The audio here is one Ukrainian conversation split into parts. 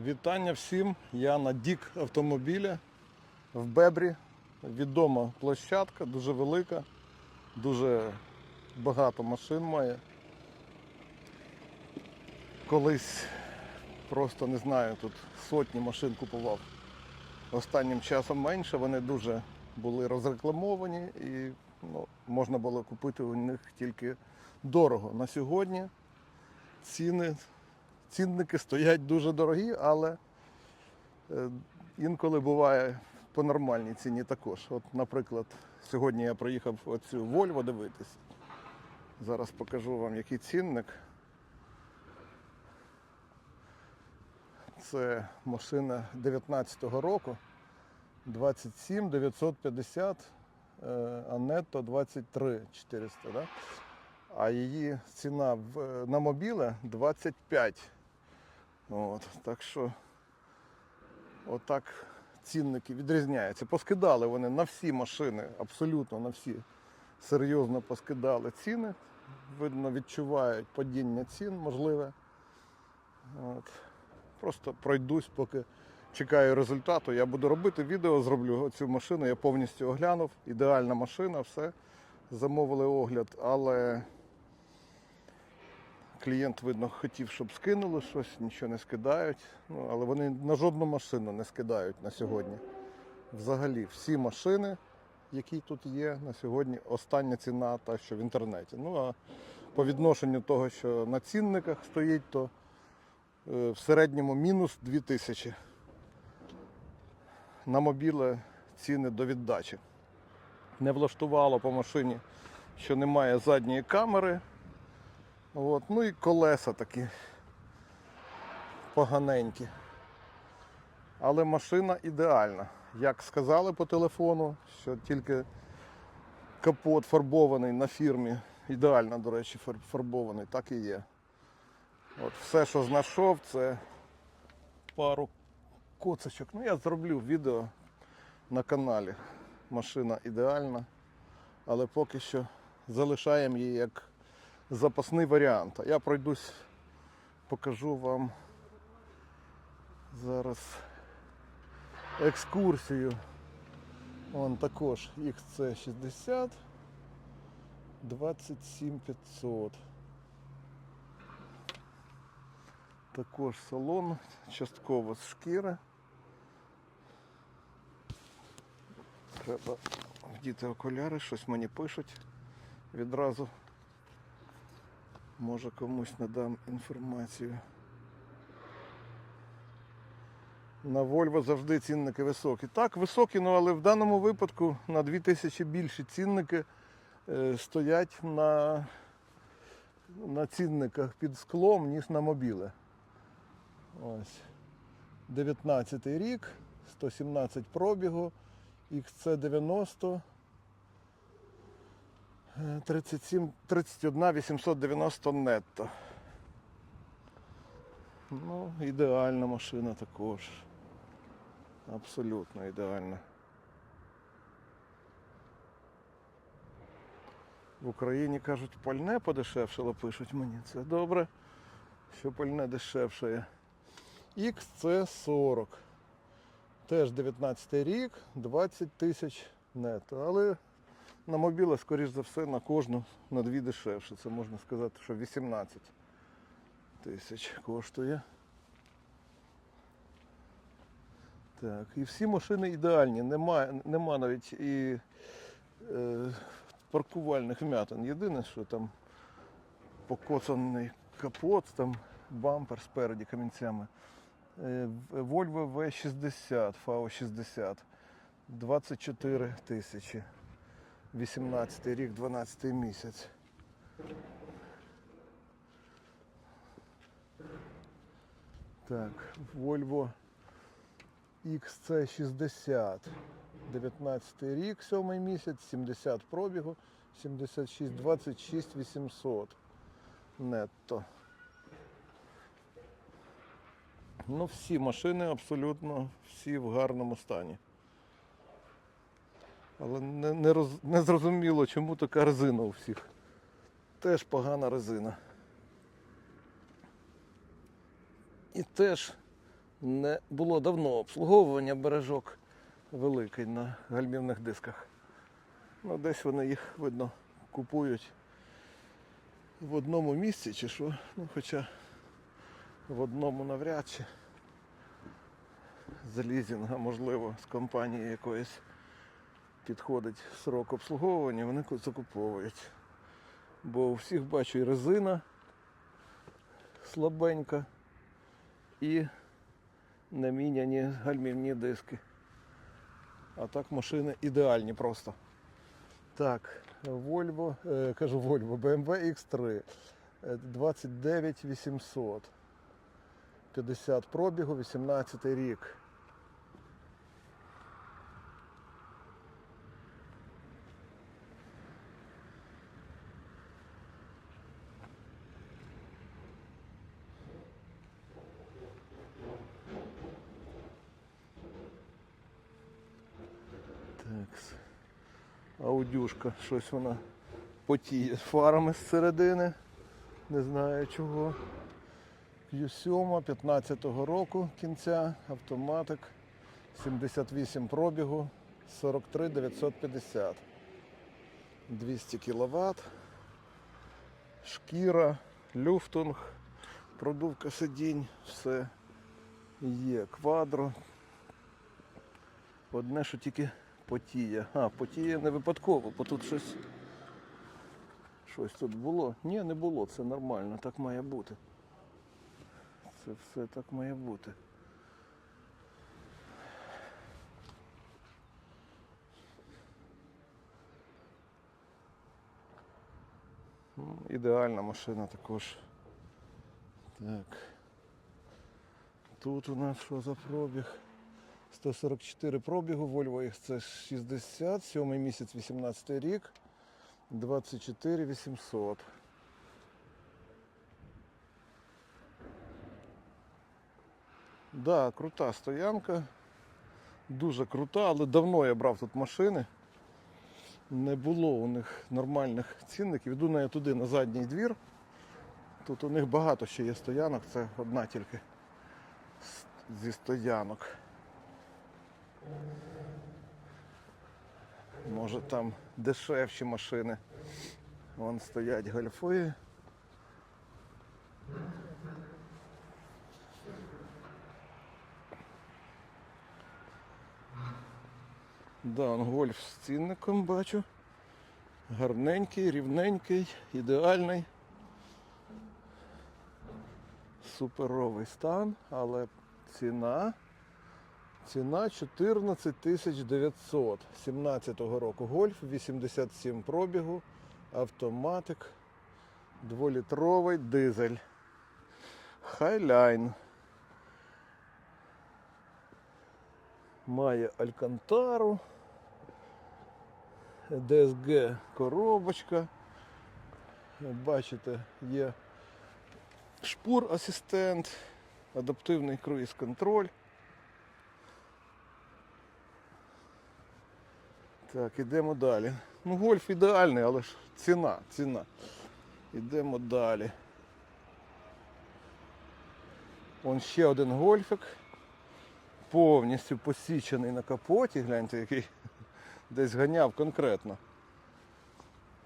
Вітання всім. Я на Дік автомобіля в Бебрі. Відома площадка, дуже велика, дуже багато машин має. Колись просто не знаю, тут сотні машин купував. Останнім часом менше, вони дуже були розрекламовані і ну, можна було купити у них тільки дорого. На сьогодні ціни цінники стоять дуже дорогі, але е, інколи буває по нормальній ціні також. От, наприклад, сьогодні я приїхав оцю Volvo дивитись. Зараз покажу вам, який цінник. Це машина 19-го року. 27 950, е, а нетто 23 400. Да? А її ціна в, на мобіле 25. От, так що отак цінники відрізняються. Поскидали вони на всі машини, абсолютно на всі серйозно поскидали ціни. Видно, відчувають падіння цін можливе. От. Просто пройдусь, поки чекаю результату. Я буду робити відео, зроблю цю машину. Я повністю оглянув. Ідеальна машина, все. Замовили огляд, але клієнт, видно, хотів, щоб скинули щось, нічого не скидають. Ну, але вони на жодну машину не скидають на сьогодні. Взагалі, всі машини, які тут є, на сьогодні остання ціна, та що в інтернеті. Ну а по відношенню того, що на цінниках стоїть, то е, в середньому мінус 2000. На мобіле ціни до віддачі. Не влаштувало по машині, що немає задньої камери. От. Ну і колеса такі поганенькі. Але машина ідеальна. Як сказали по телефону, що тільки капот фарбований на фірмі, ідеально, до речі, фарбований, так і є. От все, що знайшов, це пару коцочок. Ну, я зроблю відео на каналі. Машина ідеальна, але поки що залишаємо її як запасний варіант. А я пройдусь, покажу вам зараз екскурсію. Вон також XC60 27500. Також салон, частково з шкіри. Треба вдіти окуляри, щось мені пишуть відразу. Може комусь надам інформацію. На Volvo завжди цінники високі. Так, високі, ну але в даному випадку на 2000 більші цінники е, стоять на, на цінниках під склом, ніж на мобіле. Ось. 19 рік, 117 пробігу, XC90. Е, 37, 31 890 нетто. Ну, ідеальна машина також. Абсолютно ідеальна. В Україні кажуть, пальне подешевшало, пишуть мені. Це добре, що пальне дешевшає. XC40. Теж 19 рік, 20 тисяч нетто. Але на мобіле, скоріш за все, на кожну на дві дешевше. Це можна сказати, що 18 тисяч коштує. Так, і всі машини ідеальні, нема, нема навіть і е, паркувальних вмятин. Єдине, що там покоцаний капот, там бампер спереді камінцями. Е, Volvo V60, V60, 24 тисячі. 18 рік, 12 місяць. Так, Volvo XC60. 19 рік, 7 місяць, 70 пробігу, 76, 26 800 нетто. Ну, всі машини абсолютно всі в гарному стані. Але не, не, роз, не зрозуміло, чому така резина у всіх. Теж погана резина. І теж Не було давно обслуговування бережок великий на гальмівних дисках. Ну, десь вони їх, видно, купують в одному місці чи що. Ну, хоча в одному навряд чи з лізінга, можливо, з компанії якоїсь підходить срок обслуговування, вони закуповують. Бо у всіх бачу і резина слабенька, і наміняні гальмівні диски. А так машини ідеальні просто. Так, Volvo, е, кажу Volvo, BMW X3 е, 29 800. 50 пробігу, 18 рік. Так. Аудюшка, щось вона потіє фарами зсередини. Не знаю чого. Q7 15-го року кінця, автоматик, 78 пробігу, 43 950. 200 кВт. Шкіра, люфтунг, продувка сидінь, все є. Квадро. Одне, що тільки потіє. А, потіє не випадково, бо тут щось. Щось тут було. Ні, не було, це нормально, так має бути. Це все так має бути. Ну, Ідеальна машина також. Так. Тут у нас що за пробіг? 144 пробігу, Volvo XC60, 7 місяць 18 рік, 24 800. Да, крута стоянка. Дуже крута, але давно я брав тут машини. Не було у них нормальних цінників. Йду на я туди на задній двір. Тут у них багато ще є стоянок, це одна тільки зі стоянок. Може там дешевші машини. Вон стоять гольфи. Да, он гольф з цінником бачу. Гарненький, рівненький, ідеальний. Суперовий стан, але ціна. Ціна 14 900. 17-го року гольф, 87 пробігу, автоматик, дволітровий дизель. Хайлайн. Має Алькантару. DSG коробочка. Бачите, є шпур асистент, адаптивний круїз контроль. Так, ідемо далі. Ну, гольф ідеальний, але ж ціна, ціна. Ідемо далі. Вон ще один гольфик. Повністю посічений на капоті, гляньте, який десь ганяв конкретно.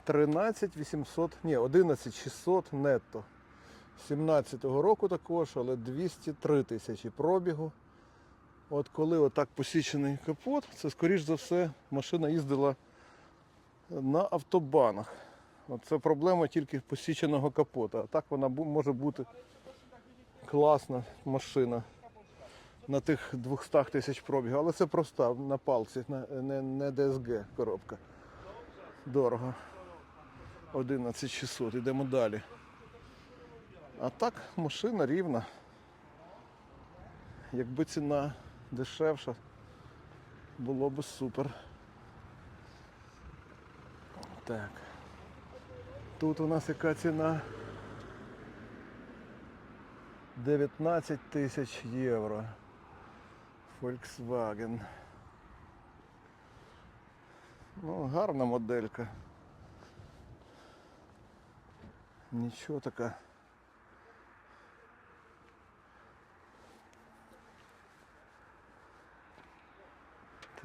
13 800, ні, 11 600 нетто. 17-го року також, але 203 тисячі пробігу. От коли отак посічений капот, це скоріш за все машина їздила на автобанах. Це проблема тільки посіченого капота. А так вона може бути класна машина на тих 200 тисяч пробігів. Але це проста на палці, не, DSG коробка. Дорого. 11600. Йдемо далі. А так машина рівна. Якби ціна дешевша, було б супер. Так. Тут у нас яка ціна? 19 тисяч євро. Volkswagen. Ну, гарна моделька. Нічого така.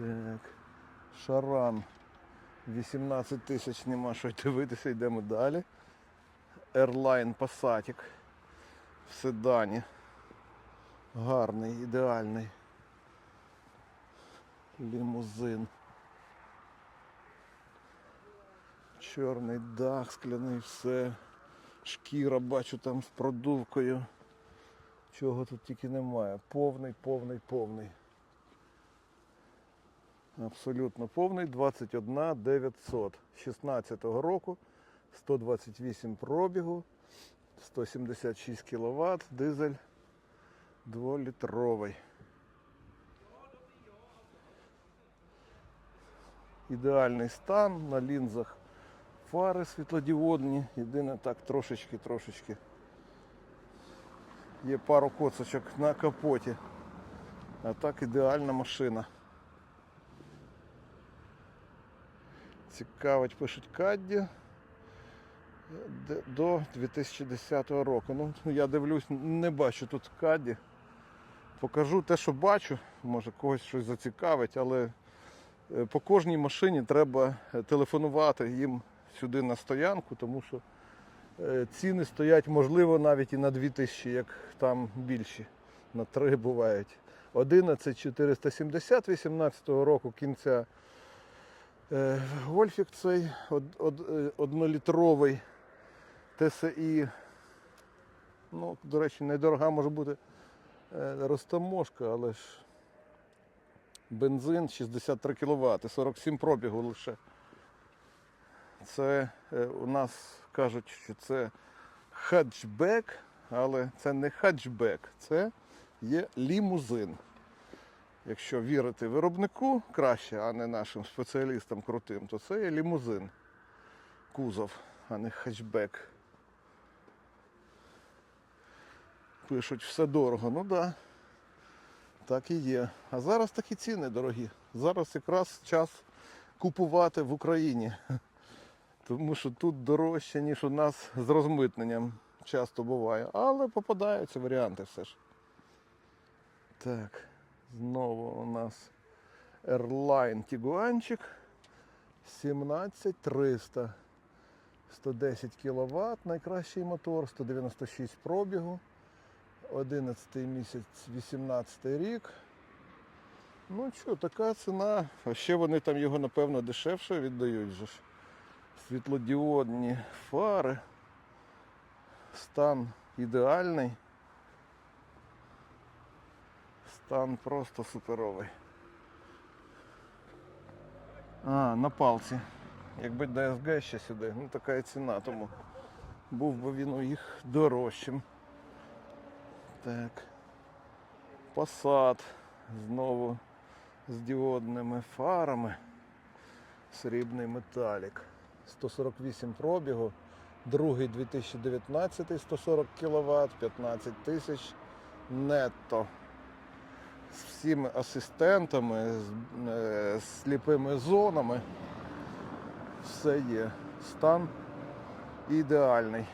Так. Шаран. 18 тисяч нема що дивитися, йдемо далі. Airline Passatик в седані. Гарний, ідеальний. Лімузин. Чорний дах, скляний все. Шкіра бачу там з продувкою. Чого тут тільки немає. Повний, повний, повний. Абсолютно повний. 21 900. 16 року. 128 пробігу. 176 кВт. Дизель 2-літровий. Ідеальний стан на лінзах фари світлодіодні. Єдине так трошечки-трошечки. Є пару коцочок на капоті. А так ідеальна машина. Цікавить, пишуть Кадді до 2010 року. Ну, я дивлюсь, не бачу тут Кадді. Покажу те, що бачу, може когось щось зацікавить, але е, по кожній машині треба е, телефонувати їм сюди на стоянку, тому що е, ціни стоять, можливо, навіть і на 2000, як там більші. На 3 бувають. 11 470 18 року кінця. Е, Гольфік цей е, однолітровий ТСІ. Ну, до речі, недорога може бути е, розтаможка, але ж бензин 63 кВт, 47 пробігу лише. Це у нас кажуть, що це хатчбек, але це не хатчбек, це є лімузин. Якщо вірити виробнику краще, а не нашим спеціалістам крутим, то це є лімузин. Кузов, а не хатчбек. Пишуть, все дорого. Ну так. Да. Так і є. А зараз такі ціни дорогі. Зараз якраз час купувати в Україні. Тому що тут дорожче, ніж у нас з розмитненням часто буває. Але попадаються варіанти все ж. Так, знову у нас Airline Тігуанчик 17300. 110 кВт, найкращий мотор, 196 пробігу. 11 місяць, 18 рік. Ну що, така ціна. А ще вони там його, напевно, дешевше віддають же ж. Світлодіодні фари. Стан ідеальний. Стан просто суперовий. А, на палці. Якби DSG ще сюди, ну така і ціна, тому був би він у їх дорожчим. Так. Passat знову з діодними фарами. Срібний металік. 148 пробігу. Другий 2019 140 кВт, 15 тисяч нетто. З всіми асистентами, з, е, сліпими зонами. Все є. Стан ідеальний.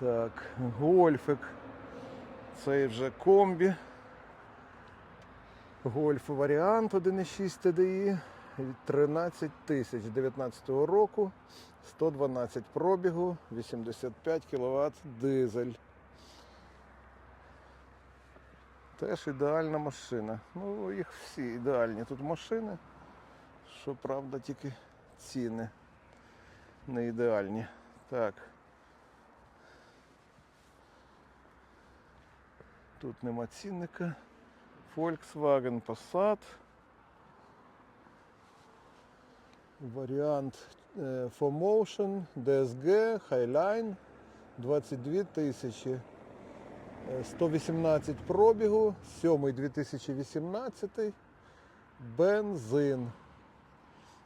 Так, гольфик. Цей вже комбі. Гольф варіант 1.6 TDI. 13 тисяч 19 року. 112 пробігу, 85 кВт дизель. Теж ідеальна машина. Ну, їх всі ідеальні тут машини. Що правда, тільки ціни не ідеальні. Так. Тут нема цінника. Volkswagen Passat. Варіант е, 4Motion, DSG, Highline 22 тисячі. Е, 118 пробігу, 7 2018, бензин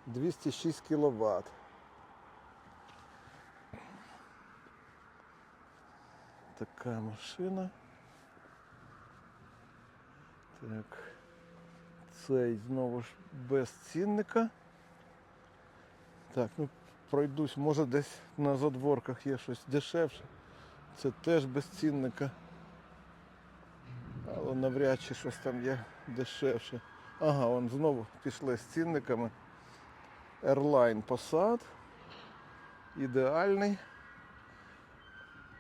206 кВт. Така машина. Так. Цей знову ж без цінника. Так, ну пройдусь, може десь на задворках є щось дешевше. Це теж без цінника. Але навряд чи щось там є дешевше. Ага, он знову пішли з цінниками. Airline Passat. Ідеальний.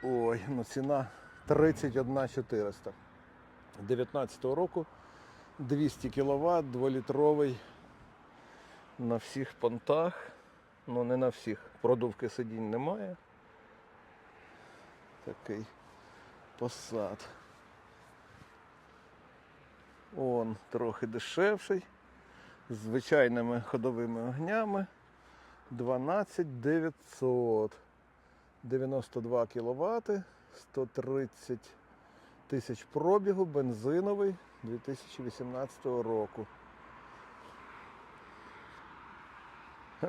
Ой, ну ціна 31 400. 19 року 200 кВт, 2-літровий на всіх понтах. Ну не на всіх. Продувки сидінь немає. Такий посад. Он трохи дешевший. З звичайними ходовими огнями. 12 900. 92 кВт, 130 тисяч пробігу, бензиновий 2018 року.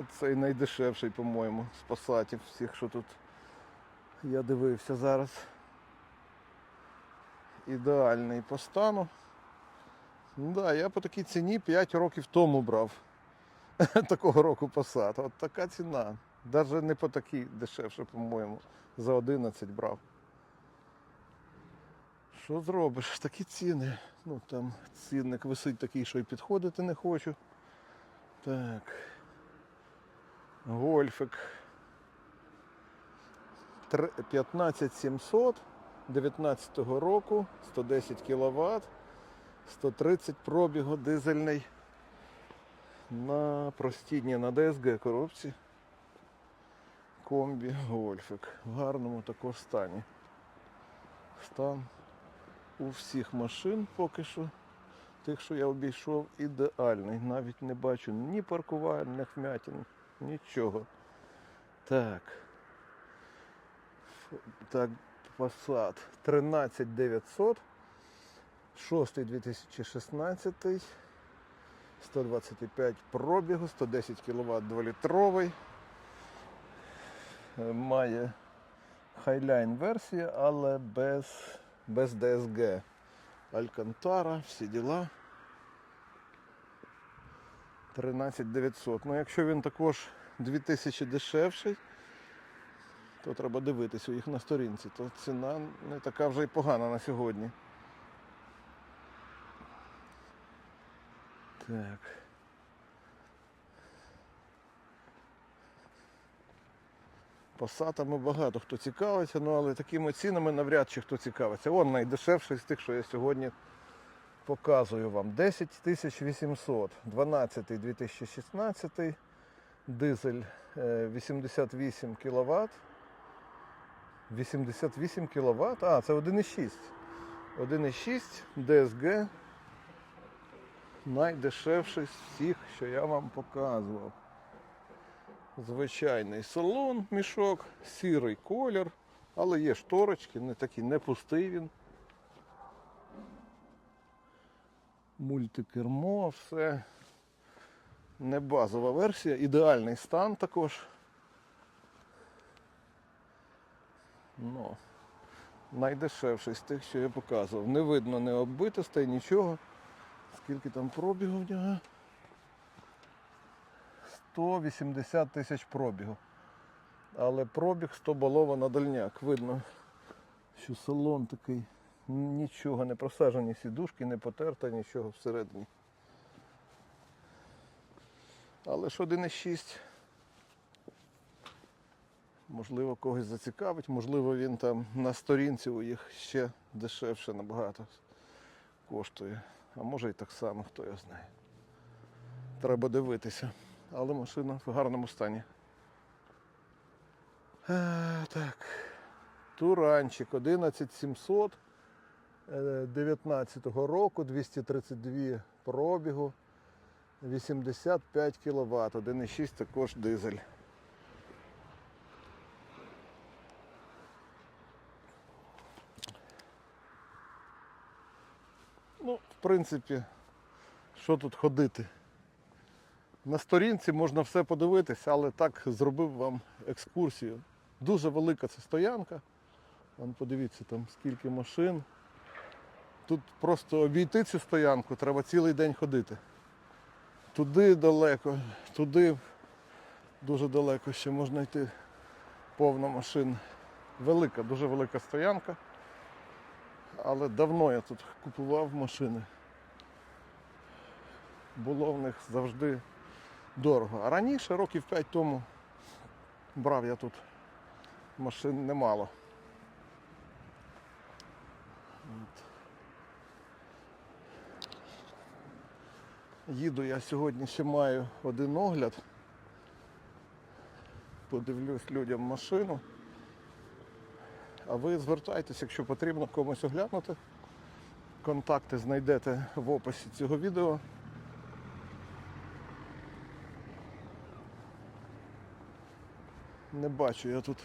Цей найдешевший, по-моєму, з пасатів всіх, що тут я дивився зараз. Ідеальний по стану. Ну да, я по такій ціні 5 років тому брав. Такого року Passat. От така ціна. Навіть не по такій дешевше, по-моєму. За 11 брав. Що зробиш? Такі ціни. Ну там цінник висить такий, що й підходити не хочу. Так. Гольфик. 15700 19 року, 110 кВт, 130 пробігу дизельний на простідні на DSG коробці. Комбі Гольфик. В гарному також стані. Стан у всіх машин поки що. Тих, що я обійшов, ідеальний. Навіть не бачу ні паркувань, ні вмятин, нічого. Так. Так, Passat 13900. 6 2016. 125 пробігу, 110 кВт 2-літровий. Е, Має Highline версія, але без, без DSG. Алькантара, всі діла. 13900. Ну, якщо він також 2000 дешевший, то треба дивитися у їх на сторінці. То ціна не така вже й погана на сьогодні. Так. Пасатами багато хто цікавиться, ну але такими цінами навряд чи хто цікавиться. Вон найдешевший з тих, що я сьогодні показую вам. 10 800, 12 2016, дизель е, 88 кВт. 88 кВт. А, це 1,6. 1,6 DSG. Найдешевший з всіх, що я вам показував. Звичайний салон, мішок, сірий колір, але є шторочки, не такий, не пустий він. Мультикермо, все. Не базова версія, ідеальний стан також. Ну, найдешевший з тих, що я показував. Не видно не оббитостей, нічого. Скільки там пробігу в нього? 180 тисяч пробігу. Але пробіг 100 балова на дальняк. Видно, що салон такий, нічого не просажені сідушки, не потерта, нічого всередині. Але ж 1,6. Можливо, когось зацікавить, можливо, він там на сторінці у їх ще дешевше набагато коштує. А може і так само, хто його знає. Треба дивитися. Але машина в гарному стані. А, так. Туранчик 11700 е, 19 року, 232 пробігу, 85 кВт, 1,6 також дизель. Ну, в принципі, що тут ходити? На сторінці можна все подивитися, але так зробив вам екскурсію. Дуже велика це стоянка. Вон подивіться там скільки машин. Тут просто обійти цю стоянку треба цілий день ходити. Туди далеко, туди дуже далеко ще можна йти повно машин. Велика, дуже велика стоянка. Але давно я тут купував машини. Було в них завжди дорого. А раніше, років 5 тому, брав я тут машин немало. Їду я сьогодні ще маю один огляд. Подивлюсь людям машину. А ви звертайтесь, якщо потрібно комусь оглянути. Контакти знайдете в описі цього відео. Не бачу я тут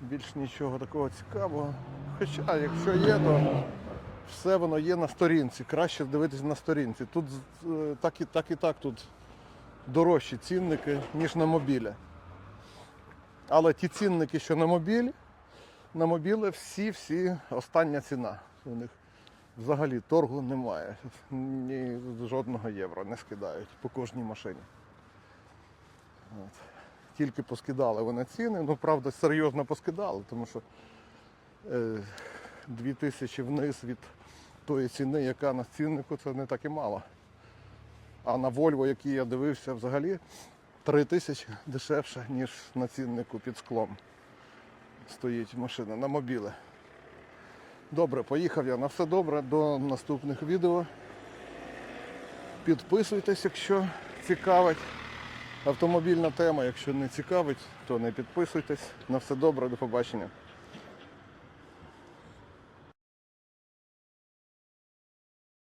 більш нічого такого цікавого. Хоча, якщо є, то все воно є на сторінці. Краще дивитися на сторінці. Тут е, так і так і так тут дорожчі цінники, ніж на мобілі. Але ті цінники, що на мобілі, на мобілі всі-всі остання ціна. У них взагалі торгу немає. Ні жодного євро не скидають по кожній машині. От. Тільки поскидали вони ціни, ну правда серйозно поскидали, тому що е, 2000 вниз від тої ціни, яка на ціннику, це не так і мало. А на Volvo, який я дивився, взагалі 3 тисячі дешевше, ніж на ціннику під склом. Стоїть машина на мобіле. Добре, поїхав я на все добре. До наступних відео. Підписуйтесь, якщо цікавить автомобільна тема. Якщо не цікавить, то не підписуйтесь. На все добре, до побачення.